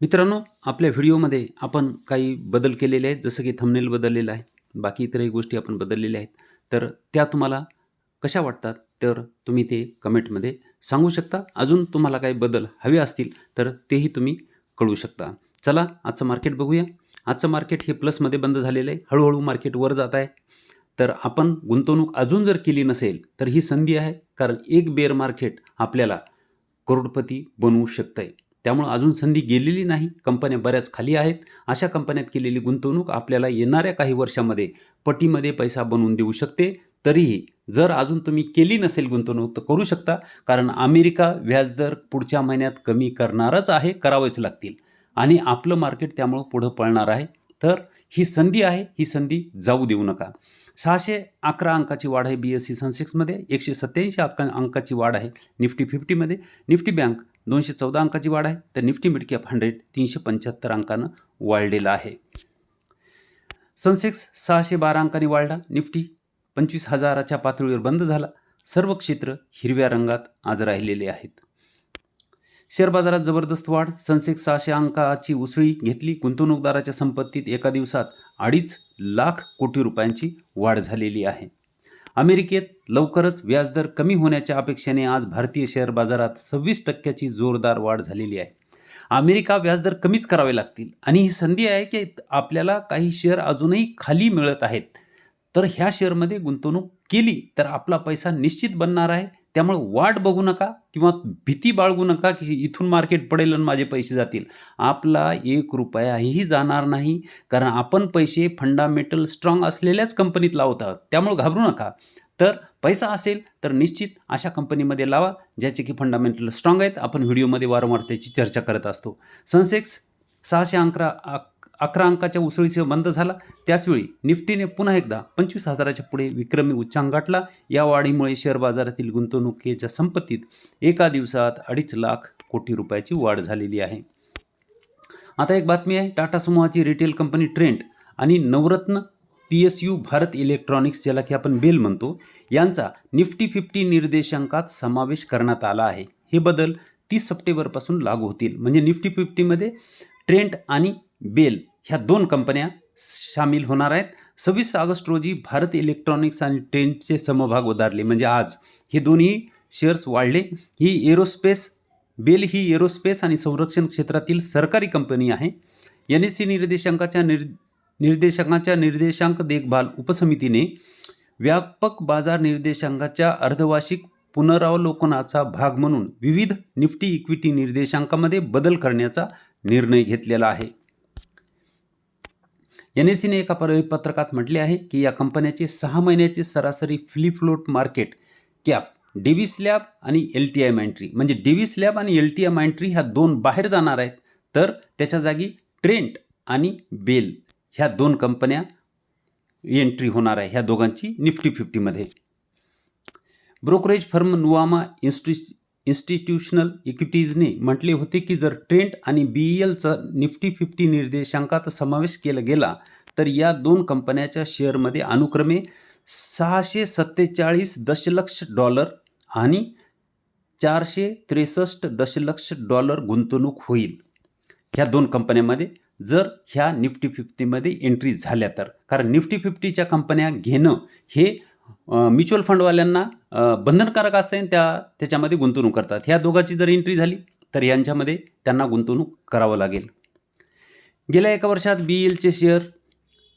मित्रांनो आपल्या व्हिडिओमध्ये आपण काही बदल केलेले आहेत जसं की थंबनेल बदललेलं आहे बाकी इतरही गोष्टी आपण बदललेल्या आहेत. तर त्या तुम्हाला कशा वाटतात? तर तुम्ही ते कमेंटमध्ये सांगू शकता. अजून तुम्हाला काही बदल हवे असतील तर तेही तुम्ही कळू शकता. चला आजचं मार्केट बघूया. आजचं मार्केट हे प्लसमध्ये बंद झालेलं आहे. हळूहळू मार्केट वर जात आहे. तर आपण गुंतवणूक अजून जर केली नसेल तर ही संधी आहे कारण एक बेअर मार्केट आपल्याला करोडपती बनवू शकतं आहे त्यामुळं अजून संधी गेलेली नाही. कंपन्या बऱ्याच खाली आहेत. अशा कंपन्यात केलेली गुंतवणूक आपल्याला येणाऱ्या काही वर्षामध्ये पटीमध्ये पैसा बनवून देऊ शकते. तरीही जर अजून तुम्ही केली नसेल गुंतवणूक तर करू शकता. कारण अमेरिका व्याजदर पुढच्या महिन्यात कमी करणारच आहे करावेच लागतील. आणि आपलं मार्केट त्यामुळं पुढं पळणार आहे. तर ही संधी आहे. ही संधी जाऊ देऊ नका. सहाशे अकरा अंकाची वाढ आहे बी एस सी सेन्सेक्समध्ये एकशे सत्याऐंशी अंका अंकाची वाढ आहे निफ्टी फिफ्टीमध्ये. निफ्टी बँक दोनशे चौदा अंकाची वाढ आहे. तर निफ्टी मिडकॅप हंड्रेड तीनशे पंच्याहत्तर अंकानं वाढलेला आहे. सनसेक्स सहाशे बारा अंकांनी वाढला. निफ्टी पंचवीस हजाराच्या पातळीवर बंद झाला. सर्व क्षेत्र हिरव्या रंगात आज राहिलेले आहेत. शेअर बाजारात जबरदस्त वाढ. सनसेक्स सहाशे अंकाची उसळी घेतली. गुंतवणूकदाराच्या संपत्तीत एका दिवसात अडीच लाख कोटी रुपयांची वाढ झालेली आहे. अमेरिकेत लवकरच व्याजदर कमी होण्याच्या अपेक्षेने आज भारतीय शेअर बाजारात सव्वीस टक्क्याची जोरदार वाढ झालेली आहे. अमेरिका व्याजदर कमीच करावे लागतील आणि ही संधी आहे की आपल्याला काही शेअर अजूनही खाली मिळत आहेत. तर ह्या शेअरमध्ये गुंतवणूक केली तर आपला पैसा निश्चित बनणार आहे. त्यामुळे वाट बघू नका किंवा भीती बाळगू नका की इथून मार्केट पडेल आणि माझे पैसे जातील. आपला एक रुपयाही जाणार नाही कारण आपण पैसे फंडामेंटल स्ट्रॉंग असलेल्याच कंपनीत लावत आहोत त्यामुळे घाबरू नका. तर पैसा असेल तर निश्चित अशा कंपनीमध्ये लावा ज्याचे की फंडामेंटल स्ट्रॉंग आहेत. आपण व्हिडिओमध्ये वारंवार त्याची चर्चा करत असतो. सनसेक्स सहाशे अकरा अकरा अंकाच्या उसळीसह बंद झाला. त्याचवेळी निफ्टीने पुन्हा एकदा पंचवीस हजाराच्या पुढे विक्रमी उच्चांक गाठला. या वाढीमुळे शेअर बाजारातील गुंतवणुकीच्या संपत्तीत एका दिवसात अडीच लाख कोटी रुपयाची वाढ झालेली आहे. आता एक बातमी आहे. टाटा समूहाची रिटेल कंपनी ट्रेंट आणि Navratna P S U Bharat Electronics ज्याला की आपण बेल म्हणतो यांचा निफ्टी फिफ्टी निर्देशांकात समावेश करण्यात आला आहे. हे बदल तीस सप्टेंबरपासून लागू होतील. म्हणजे निफ्टी फिफ्टीमध्ये ट्रेंट आणि बेल ह्या दोन कंपन्या सामील होणार आहेत. सव्वीस ऑगस्ट रोजी भारत इलेक्ट्रॉनिक्स आणि ट्रेंडचे समभाग उधारले म्हणजे आज हे दोन्ही शेअर्स वाढले. ही एरोस्पेस बेल ही एरोस्पेस आणि संरक्षण क्षेत्रातील सरकारी कंपनी आहे. एन एस सी निर्देशांकाच्या निर निर्देशांकाच्या निर्देशांक देखभाल उपसमितीने व्यापक बाजार निर्देशांकाच्या अर्धवार्षिक पुनरावलोकनाचा भाग म्हणून विविध निफ्टी इक्विटी निर्देशांकामध्ये बदल करण्याचा निर्णय घेतलेला आहे. एन एस सीने एका परिपत्रकात म्हटले आहे की या कंपन्याचे सहा महिन्याचे सरासरी flea float market cap Divi's lab आणि एल टी आय माइंट्री म्हणजे डेव्हिस स्लॅब आणि एल टी आय माइंट्री ह्या दोन बाहेर जाणार आहेत. तर त्याच्या जागी ट्रेंट आणि बेल ह्या दोन कंपन्या एंट्री होणार आहे ह्या दोघांची निफ्टी फिफ्टीमध्ये. ब्रोकरेज फर्म नुवामा इन्स्टि इन्स्टिट्यूशनल इक्विटीजने म्हटले होते की जर ट्रेंट आणि बी ई एलचा निफ्टी फिफ्टी निर्देशांकात समावेश केला गेला तर या दोन कंपन्याच्या शेअरमध्ये अनुक्रमे सहाशे सत्तेचाळीस दशलक्ष डॉलर आणि चारशे त्रेसष्ट दशलक्ष डॉलर गुंतवणूक होईल. ह्या दोन कंपन्यामध्ये जर ह्या निफ्टी फिफ्टीमध्ये एंट्री झाल्या तर. कारण निफ्टी फिफ्टीच्या कंपन्या घेणं हे म्युच्युअल फंडवाल्यांना बंधनकारक असते आणि त्या त्याच्यामध्ये गुंतवणूक करतात. ह्या दोघांची जर एंट्री झाली तर यांच्यामध्ये त्यांना गुंतवणूक करावं लागेल. गेल्या एका वर्षात बी एलचे शेअर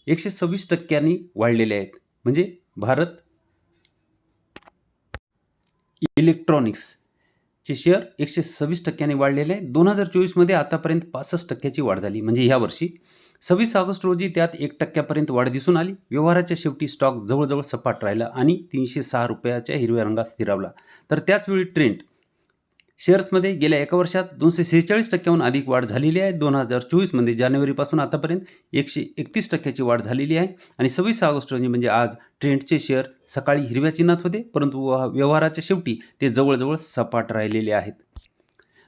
एकशे सव्वीस टक्क्यांनी वाढलेले आहेत. म्हणजे भारत इलेक्ट्रॉनिक्स चे शेअर एकशे सव्वीस टक्क्यांनी वाढलेले आहे. दोन हजार चोवीसमध्ये आतापर्यंत पासष्ट टक्क्याची वाढ झाली. म्हणजे ह्या वर्षी सव्वीस ऑगस्ट रोजी त्यात एक टक्क्यापर्यंत वाढ दिसून आली. व्यवहाराच्या शेवटी स्टॉक जवळजवळ सपाट राहिला आणि तीनशे सहा रुपयाच्या हिरव्या रंगात स्थिरावला. तर त्याचवेळी ट्रेंड शेअर्समध्ये गेल्या एका वर्षात दोनशे सेहेचाळीस टक्क्याहून अधिक वाढ झालेली आहे. दोन हजार चोवीसमध्ये जानेवारीपासून आतापर्यंत एकशे एकतीस टक्क्याची वाढ झालेली आहे आणि सव्वीस ऑगस्ट रोजी म्हणजे आज ट्रेंडचे शेअर सकाळी हिरव्या चिन्हात होते परंतु व्यवहाराच्या शेवटी ते जवळजवळ सपाट राहिलेले आहेत.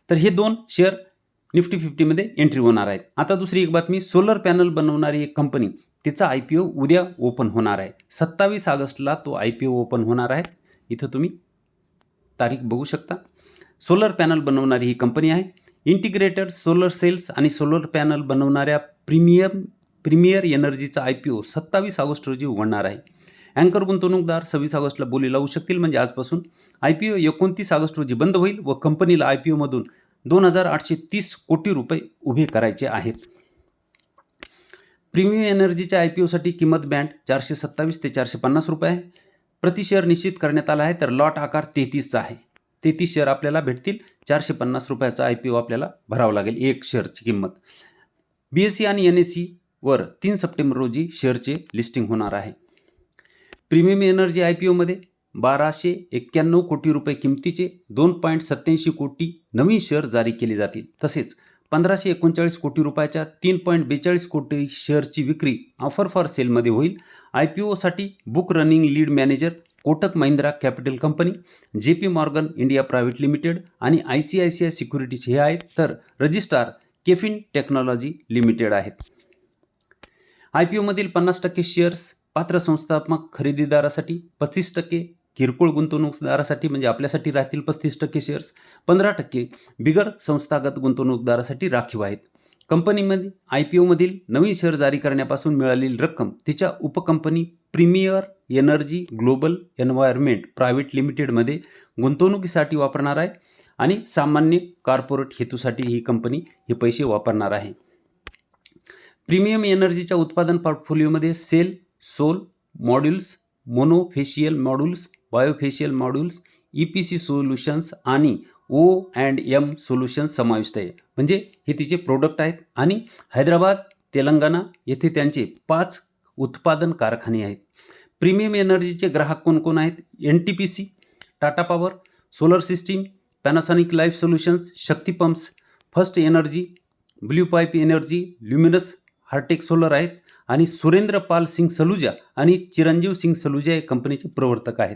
तर हे दोन शेअर निफ्टी फिफ्टीमध्ये एंट्री होणार आहेत. आता दुसरी एक बातमी सोलर पॅनल बनवणारी एक कंपनी तिचा आय पी ओ उद्या ओपन होणार आहे. सत्तावीस ऑगस्टला तो आय पी ओ ओपन होणार आहे. इथं तुम्ही तारीख बघू शकता. सोलर पॅनल बनवणारी ही कंपनी आहे. इंटिग्रेटेड सोलर सेल्स आणि सोलर पॅनल बनवणाऱ्या प्रीमियम प्रीमियर एनर्जीचा आय पी ओ सत्तावीस ऑगस्ट रोजी उघडणार आहे. अँकर गुंतवणूकदार सव्वीस ऑगस्टला बोली लावू शकतील म्हणजे आजपासून आय पी ओ एकोणतीस ऑगस्ट रोजी बंद होईल व कंपनीला आय पी ओमधून दोन हजार आठशे तीस कोटी रुपये उभे करायचे आहेत. प्रीमियम एनर्जीच्या आय पी ओसाठी किंमत बँड चारशे सत्तावीस ते चारशे पन्नास रुपये आहे. प्रति शेअर निश्चित करण्यात आला आहे तर लॉट आकार तेहतीसचा आहे. तेहतीस शेअर आपल्याला भेटतील. चारशे पन्नास रुपयाचा आय पी ओ आपल्याला भरावं लागेल एक शेअरची किंमत. बी एस सी आणि एन एस सीवर तीन सप्टेंबर रोजी शेअरचे लिस्टिंग होणार आहे. प्रीमियम एनर्जी आय पी ओमध्ये बाराशे एक्क्याण्णव कोटी रुपये किमतीचे दोन पॉईंट सत्त्याऐंशी कोटी नवीन शेअर जारी केले जातील. तसेच पंधराशे एकोणचाळीस कोटी रुपयाच्या तीन पॉईंट बेचाळीस कोटी शेअरची विक्री ऑफर फॉर सेलमध्ये होईल. I P ओसाठी book running lead manager Kotak Mahindra capital company J P Morgan India private limited आणि I C I C I securities हे आहेत तर रजिस्ट्रार केफिन टेक्नॉलॉजी लिमिटेड आहेत. आय पी ओमधील पन्नास टक्के शेअर्स पात्र संस्थात्मक खरेदीदारासाठी पस्तीस टक्के किरकोळ गुंतवणूकदारासाठी म्हणजे आपल्यासाठी राहतील पस्तीस टक्के शेअर्स पंधरा टक्के बिगर संस्थागत गुंतवणूकदारासाठी राखीव आहेत. कंपनीमध्ये आय पी ओमधील नवीन शेअर जारी करण्यापासून मिळालेली रक्कम तिच्या उपकंपनी premier energy global environment private लिमिटेडमध्ये गुंतवणुकीसाठी वापरणार आहे आणि सामान्य कॉर्पोरेट हेतूसाठी ही कंपनी हे पैसे वापरणार आहे. प्रीमियम एनर्जीच्या उत्पादन पोर्टफोलिओमध्ये cell soul modules monofacial modules bifacial modules E P C solutions आणि ओ अँड एम सोल्युशन्स समाविष्ट आहे. म्हणजे हे तिचे प्रोडक्ट आहेत आणि हैदराबाद तेलंगणा येथे त्यांचे पाच उत्पादन कारखाने आहेत. प्रीमियम एनर्जीचे ग्राहक कोणकोण आहेत? N T P C Tata power solar system Panasonic life solutions Shakti pumps first energy blue pipe energy Luminous Hartek solar आहेत आणि सुरेंद्र पाल सिंग सलुजा आणि चिरंजीव सिंग सलुजा हे कंपनीचे प्रवर्तक आहेत.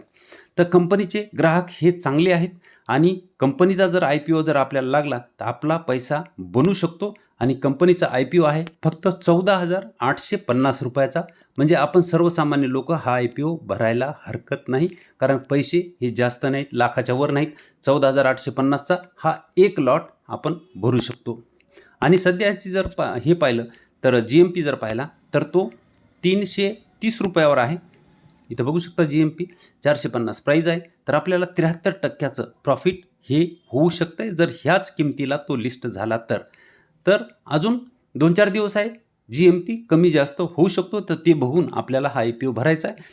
तर कंपनीचे ग्राहक हे चांगले आहेत आणि कंपनीचा जर आय पी ओ जर आपल्याला लागला तर आपला पैसा बनू शकतो आणि कंपनीचा आय पी ओ आहे फक्त चौदा हजार आठशे पन्नास रुपयाचा. म्हणजे आपण सर्वसामान्य लोक हा आय पी ओ भरायला हरकत नाही कारण पैसे हे जास्त नाहीत लाखाच्या वर नाहीत. चौदा हजार आठशे पन्नासचा हा एक लॉट आपण भरू शकतो. आणि सध्याची जर पा हे पाहिलं तर जी एम पी जर पाहिला तर तो तीनशे तीस रुपयावर आहे. इथं बघू शकता जी एम पी चारशे पन्नास प्राईज आहे. तर आपल्याला त्र्याहत्तर टक्क्याचं प्रॉफिट हे होऊ शकतं आहे जर ह्याच किमतीला तो लिस्ट झाला तर. तर अजून दोन चार दिवस आहे. जी एम पी कमी जास्त होऊ शकतो तर ते बघून आपल्याला हा आय पी ओ भरायचा आहे.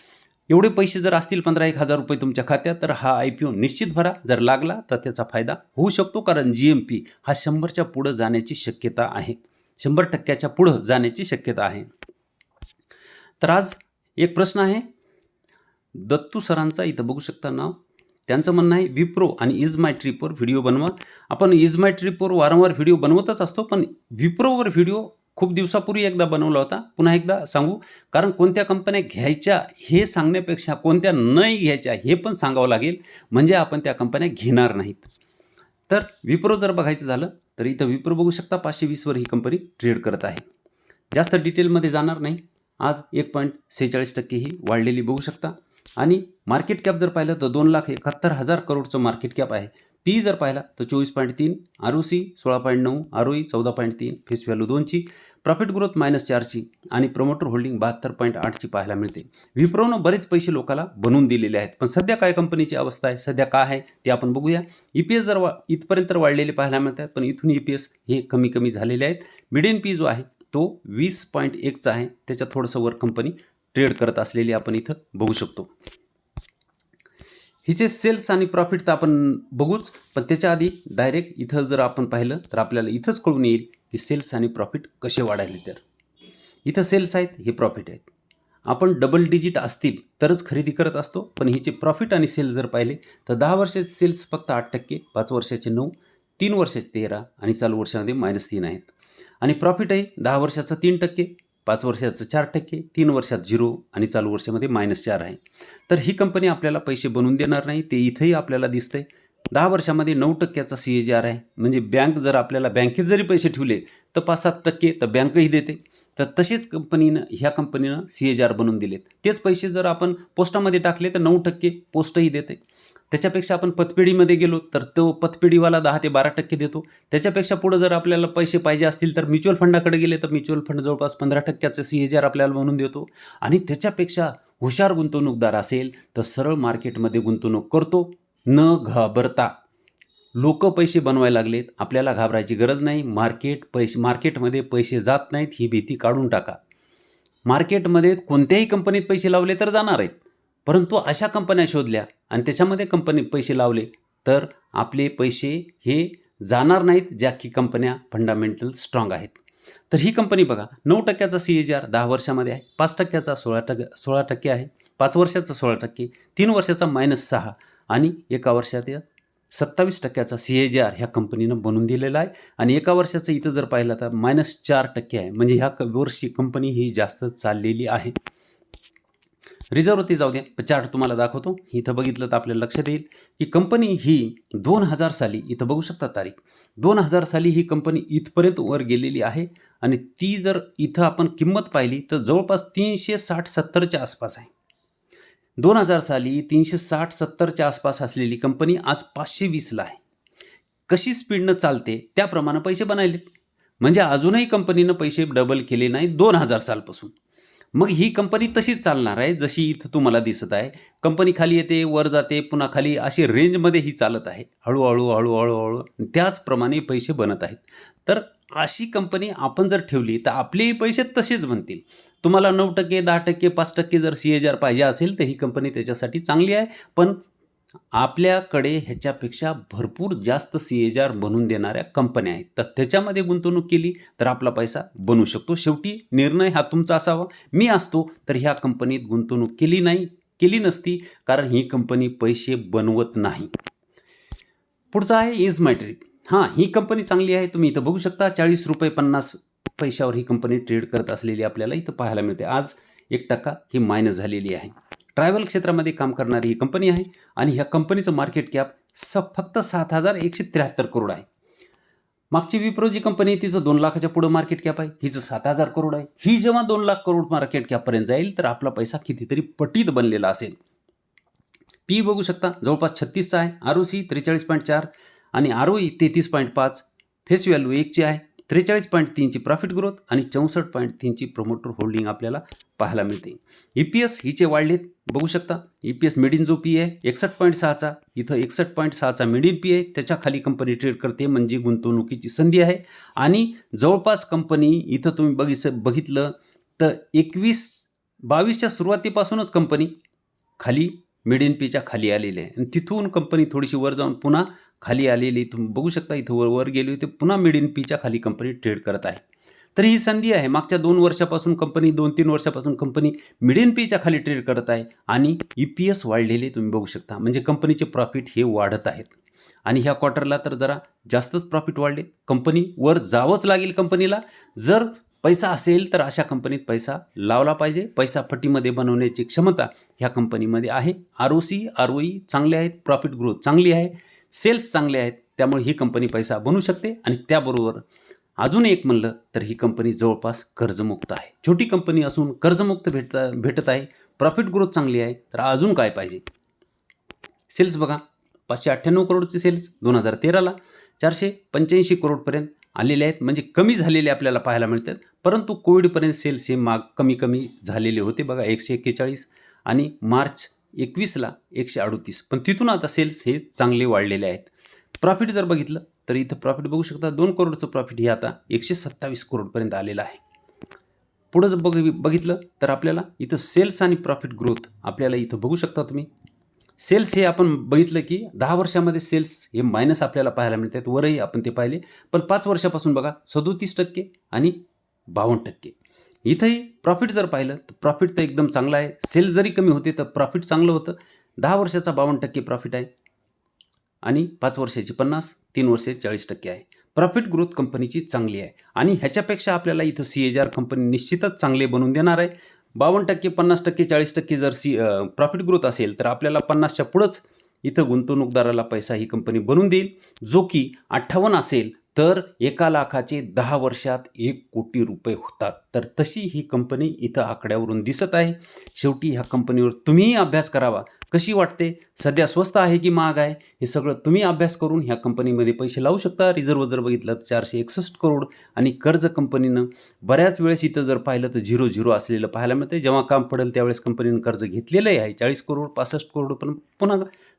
एवढे पैसे जर असतील पंधरा एक हजार रुपये तुमच्या खात्यात तर हा आय पी ओ निश्चित भरा. जर लागला तर त्याचा फायदा होऊ शकतो कारण जी एम पी हा शंभरच्या पुढं जाण्याची शक्यता आहे. शंभर टक्क्याच्या पुढं जाण्याची शक्यता आहे. तर आज एक प्रश्न आहे. दत्तू सरांचा इथं बघू शकता नाव. त्यांचं म्हणणं आहे विप्रो आणि इज माय ट्रिपवर व्हिडिओ बनवा आपण इज माय ट्रिपवर वारंवार व्हिडिओ बनवतच असतो पण विप्रोवर व्हिडिओ खूप दिवसापूर्वी एकदा बनवला होता. पुन्हा एकदा सांगू कारण कोणत्या कंपन्या घ्यायच्या हे सांगण्यापेक्षा कोणत्या नाही घ्यायच्या हे पण सांगावं लागेल. म्हणजे आपण त्या कंपन्या घेणार नाहीत. तर विप्रो जर बघायचं झालं तर इथं विप्रो बघू शकता पाचशे वीसवर ही कंपनी ट्रेड करत आहे. जास्त डिटेलमध्ये जाणार नाही. आज एक पॉईंट सेहेचाळीस टक्के ही वाढलेली बघू शकता. आणि मार्केट कॅप जर पाहिलं तर दोन लाख एकाहत्तर हजार करोडचं मार्केट कॅप आहे. पी जर पाहिला तर चोवीस पॉईंट तीन आर ओ सी सोळा पॉईंट नऊ आर ओ ई चौदा पॉईंट तीन फेस व्हॅल्यू दोनची प्रॉफिट ग्रोथ मायनस चारची आणि प्रमोटर होल्डिंग बहात्तर पॉईंट आठची पाहायला मिळते. विप्रोनं बरेच पैसे लोकाला बनवून दिलेले आहेत. पण सध्या काय कंपनीची अवस्था आहे? सध्या काय आहे? ते आपण बघूया. ई पी एस जर वा इथपर्यंत वाढलेले पाहायला मिळतात पण इथून ई पी एस हे कमी कमी झालेले आहेत. मिडियन पी जो आहे तो वीस पॉईंट एकचा आहे. त्याच्या थोडंसं वर कंपनी ट्रेड करत असलेली आपण इथं बघू शकतो. हिचे सेल्स आणि प्रॉफिट तर आपण बघूच पण त्याच्या आधी डायरेक्ट इथं जर आपण पाहिलं तर आपल्याला इथंच कळून येईल की सेल्स आणि प्रॉफिट कसे वाढायले तर. इथं सेल्स आहेत हे प्रॉफिट आहेत. आपण डबल डिजिट असतील तरच खरेदी करत असतो पण हिचे प्रॉफिट आणि सेल जर पाहिले तर दहा वर्षाचे सेल्स फक्त आठ टक्के पाच वर्षाचे नऊ तीन वर्षाचे तेरा आणि चालू वर्षामध्ये मायनस तीन आहेत. आणि प्रॉफिट आहे दहा वर्षाचा तीन टक्के पाच वर्षाचं चार टक्के तीन वर्षात झिरो आणि चालू वर्षामध्ये मायनस चार आहे. तर ही कंपनी आपल्याला पैसे बनवून देणार नाही ते इथंही आपल्याला दिसतंय. दहा वर्षामध्ये नऊ टक्क्याचा सी ए जी आर आहे. म्हणजे बँक जर आपल्याला बँकेत जरी पैसे ठेवले तर पाच सात टक्के तर बँकही देते. तर तसेच कंपनीनं ह्या कंपनीनं सी ए जी आर बनवून दिलेत. तेच पैसे जर आपण पोस्टामध्ये टाकले तर नऊ टक्के पोस्टही देते. त्याच्यापेक्षा आपण पतपेढीमध्ये गेलो तर तो पतपेढीवाला दहा ते बारा टक्के देतो. त्याच्यापेक्षा पुढं जर आपल्याला पैसे पाहिजे असतील तर म्युच्युअल फंडाकडे गेले तर म्युच्युअल फंड जवळपास पंधरा टक्क्याचं सी एच आर आपल्याला म्हणून देतो. आणि त्याच्यापेक्षा हुशार गुंतवणूकदार असेल तर सरळ मार्केटमध्ये गुंतवणूक करतो. न घाबरता. लोक पैसे बनवायला लागलेत आपल्याला घाबरायची गरज नाही. मार्केट पैसे मार्केटमध्ये पैसे जात नाहीत ही भीती काढून टाका. मार्केटमध्ये कोणत्याही कंपनीत पैसे लावले तर जाणार आहेत. परंतु अशा कंपन्या शोधल्या आणि त्याच्यामध्ये कंपनी पैसे लावले तर आपले पैसे हे जाणार नाहीत ज्या की कंपन्या फंडामेंटल स्ट्रॉंग आहेत. तर ही कंपनी बघा नऊ टक्क्याचा सी एच आर दहा वर्षामध्ये आहे पाच टक्क्याचा सोळा टक्के सोळा टक्के आहे पाच वर्षाचा सोळा टक्के तीन वर्षाचा मायनस सहा आणि एका वर्षात सत्तावीस टक्क्याचा सी ए जी आर ह्या कंपनीनं बनवून दिलेला आहे. आणि एका वर्षाचं इथं जर पाहिलं तर मायनस चार टक्के आहे. म्हणजे ह्या क- वर्षी कंपनी ही जास्त चाललेली आहे. रिझर्वती जाऊ द्या. चार्ट तुम्हाला दाखवतो. इथं बघितलं तर आपल्याला लक्षात येईल की कंपनी ही दोन हजार साली इथं बघू शकता तारीख. दोन हजार साली ही कंपनी इथपर्यंत वर गेलेली आहे आणि ती जर इथं आपण किंमत पाहिली तर जवळपास तीनशे साठ सत्तरच्या आसपास आहे. दोन हजार साली तीनशे साठ सत्तरच्या आसपास असलेली कंपनी आज पाचशे वीसला आहे. कशी स्पीडनं चालते त्याप्रमाणे पैसे बनायलेत. म्हणजे अजूनही कंपनीनं पैसे डबल केले नाही दोन हजार सालपासून. मग ही कंपनी तशीच चालणार आहे जशी इथं तुम्हाला दिसत आहे. कंपनी खाली येते वर जाते पुन्हा खाली अशी रेंजमध्ये ही चालत आहे. हळूहळू हळूहळू हळू त्याचप्रमाणे पैसे बनत आहेत. तर अशी कंपनी आपण जर ठेवली तर आपलेही पैसे तसेच बनतील. तुम्हाला नऊ टक्के दहा टक्के पाच टक्के जर सी एच आर पाहिजे असेल तर ही कंपनी त्याच्यासाठी चांगली आहे. पण आपल्याकडे ह्याच्यापेक्षा भरपूर जास्त सी एच आर बनवून देणाऱ्या कंपन्या आहेत. तर त्याच्यामध्ये गुंतवणूक केली तर आपला पैसा बनू शकतो. शेवटी निर्णय हा तुमचा असावा. मी असतो तर ह्या कंपनीत गुंतवणूक केली नाही केली नसती कारण ही कंपनी पैसे बनवत नाही. पुढचं आहे इज मॅट्रिक हां ही कंपनी चांगली आहे. तुम्ही इथं बघू शकता. चाळीस रुपये पन्नास पैशावर ही कंपनी ट्रेड करत असलेली आपल्याला इथं पाहायला मिळते. आज एक टक्का ही मायनस झालेली आहे. ट्रॅव्हल क्षेत्रामध्ये काम करणारी ही कंपनी आहे आणि ह्या कंपनीचं मार्केट कॅप स फक्त सात हजार एकशे त्र्याहत्तर करोड आहे. मागची विप्रो जी कंपनी आहे तिचं दोन लाखाच्या पुढं मार्केट कॅप आहे हिचं सात हजार करोड आहे. ही जेव्हा दोन लाख करोड मार्केट कॅपपर्यंत जाईल तर आपला पैसा कितीतरी पटीत बनलेला असेल. पी बघू शकता जवळपास छत्तीसचा आहे. आर ओ सी त्रेचाळीस पॉईंट चार आणि आर ओ ई तेहतीस पॉईंट पाच. फेस व्हॅल्यू एकची आहे. त्रेचाळीस पॉईंट तीनची प्रॉफिट ग्रोथ आणि चौसष्ट पॉईंट तीनची प्रमोटर होल्डिंग आपल्याला पाहायला मिळते. ई पी एस हिचे वाढलेत. बघू शकता ई पी एस मिडिन जो पी आहे एकसष्ट पॉईंट सहाचा इथं एकसष्ट पॉईंट सहाचा मिडिन पी आहे त्याच्याखाली कंपनी ट्रेड करते म्हणजे गुंतवणुकीची संधी आहे. आणि जवळपास कंपनी इथं तुम्ही बघिस बघितलं तर एकवीस बावीसच्या सुरुवातीपासूनच कंपनी खाली मिड इन पीच्या खाली आलेली आहे. आणि तिथून कंपनी थोडीशी वर जाऊन पुन्हा खाली आलेली तुम्ही बघू शकता इथं वर वर गेली होती पुन्हा मिड इन पीच्या खाली कंपनी ट्रेड करत आहे. तर ही संधी आहे. मागच्या दोन वर्षापासून कंपनी दोन तीन वर्षापासून कंपनी मिड इन पीच्या खाली ट्रेड करत आहे आणि ई पी एस वाढलेले तुम्ही बघू शकता. म्हणजे कंपनीचे प्रॉफिट हे वाढत आहेत. आणि ह्या क्वार्टरला तर जरा जास्तच प्रॉफिट वाढले. कंपनी वर जावंच लागेल कंपनीला. जर पैसा असेल तर अशा कंपनीत पैसा लावला पाहिजे. पैसा फटीमध्ये बनवण्याची क्षमता ह्या कंपनीमध्ये आहे. R O C R O E चांगले आहेत. प्रॉफिट ग्रोथ चांगली आहे. सेल्स चांगले आहेत. त्यामुळे ही कंपनी पैसा बनवू शकते. आणि त्याबरोबर अजून एक म्हणलं तर ही कंपनी जवळपास कर्जमुक्त आहे. छोटी कंपनी असून कर्जमुक्त भेट भेटत आहे. प्रॉफिट ग्रोथ चांगली आहे. तर अजून काय पाहिजे? सेल्स बघा. पाचशे अठ्ठ्याण्णव करोडचे सेल्स दोन हजार तेराला. चारशे पंच्याऐंशी करोडपर्यंत आलेले आहेत. म्हणजे कमी झालेले आपल्याला पाहायला मिळतात. परंतु कोविडपर्यंत सेल्स हे माग कमी कमी झालेले होते बघा एकशे एक्केचाळीस आणि मार्च एकवीसला एकशे अडतीस. पण तिथून आता सेल्स हे चांगले वाढलेले आहेत. प्रॉफिट जर बघितलं तर इथं प्रॉफिट बघू शकता दोन करोडचं प्रॉफिट हे आता एकशे सत्तावीस करोडपर्यंत आलेलं आहे. पुढं जर बघ बघितलं तर आपल्याला इथं सेल्स आणि प्रॉफिट ग्रोथ आपल्याला इथं बघू शकता तुम्ही. सेल्स हे आपण बघितलं की दहा वर्षामध्ये सेल्स हे मायनस आपल्याला पाहायला मिळतात वरही आपण ते पाहिले. पण पाच वर्षापासून बघा सदोतीस टक्के आणि बावन्न टक्के. इथंही प्रॉफिट जर पाहिलं तर प्रॉफिट तर एकदम चांगलं आहे. सेल्स जरी कमी होते तर प्रॉफिट चांगलं होतं. दहा वर्षाचा बावन्न टक्के प्रॉफिट आहे. आणि पाच वर्षाची पन्नास तीन वर्षे चाळीस टक्के आहे. प्रॉफिट ग्रोथ कंपनीची चांगली आहे. आणि ह्याच्यापेक्षा आपल्याला इथं सी एच आर कंपनी निश्चितच चांगले बनवून देणार आहे. बावन्न टक्के पन्नास टक्के चाळीस टक्के जर सी प्रॉफिट ग्रोथ असेल तर आपल्याला पन्नासच्या पुढंच इथं गुंतवणूकदाराला पैसा ही कंपनी बनवून देईल जो की अठ्ठावन्न असेल तर एका लाखाचे दहा वर्षात एक कोटी रुपये होतात. तर तशी ही कंपनी इथं आकड्यावरून दिसत आहे. शेवटी ह्या कंपनीवर तुम्हीही अभ्यास करावा. कशी वाटते? सध्या स्वस्त आहे की महाग आहे? हे सगळं तुम्ही अभ्यास करून ह्या कंपनीमध्ये पैसे लावू शकता. रिझर्व जर बघितलं तर चारशे एकसष्ट करोड आणि कर्ज कंपनीनं बऱ्याच वेळेस इथं जर पाहिलं तर झिरो झिरो असलेलं पाहायला मिळते जेव्हा काम पडेल त्यावेळेस कंपनीनं कर्ज घेतलेलं आहे. चाळीस करोड पासष्ट करोड पण पुन्हा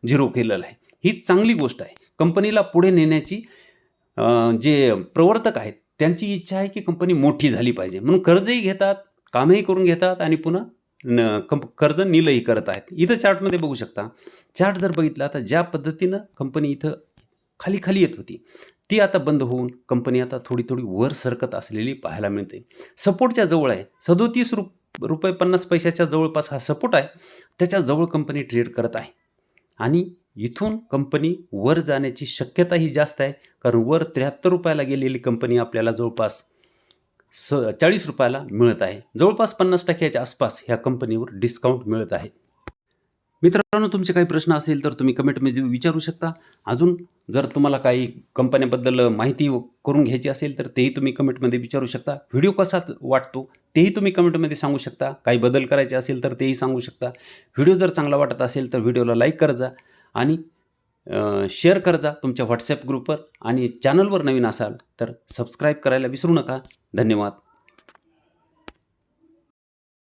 झिरो केलेलं आहे. ही चांगली गोष्ट आहे. कंपनीला पुढे नेण्याची जे प्रवर्तक आहेत त्यांची इच्छा आहे की कंपनी मोठी झाली पाहिजे. म्हणून कर्जही घेतात कामही करून घेतात आणि पुन्हा न कंप कर्ज निलही करत आहेत. इथं चार्टमध्ये बघू शकता चार्ट जर बघितला तर ज्या पद्धतीनं कंपनी इथं खाली खाली येत होती ती आता बंद होऊन कंपनी आता थोडी थोडी वर सरकत असलेली पाहायला मिळते. सपोर्टच्या जवळ आहे सदोतीस रु रुपये पन्नास पैशाच्या जवळपास हा सपोर्ट आहे त्याच्याजवळ कंपनी ट्रेड करत आहे. आणि इथून कंपनी वर जाण्याची शक्यताही जास्त आहे. कारण वर त्र्याहत्तर रुपयाला गेलेली कंपनी आपल्याला जवळपास स चाळीस रुपयाला मिळत आहे. जवळपास पन्नास टक्क्याच्या आसपास ह्या कंपनीवर डिस्काउंट मिळत आहे. मित्रांनो तुमचे काही प्रश्न असेल तर तुम्ही कमेंटमध्ये विचारू शकता. अजून जर तुम्हाला काही कंपन्याबद्दल माहिती करून घ्यायची असेल तर तेही तुम्ही कमेंटमध्ये विचारू शकता. व्हिडिओ कसा वाटतो तेही तुम्ही कमेंटमध्ये सांगू शकता. काही बदल करायचे असेल तर तेही सांगू शकता. व्हिडिओ जर चांगला वाटत असेल तर व्हिडिओला लाईक कर जा आणि शेअर करत जा तुमच्या व्हॉट्सॲप ग्रुपवर आणि चॅनलवर नवीन असाल तर सबस्क्राईब करायला विसरू नका. धन्यवाद.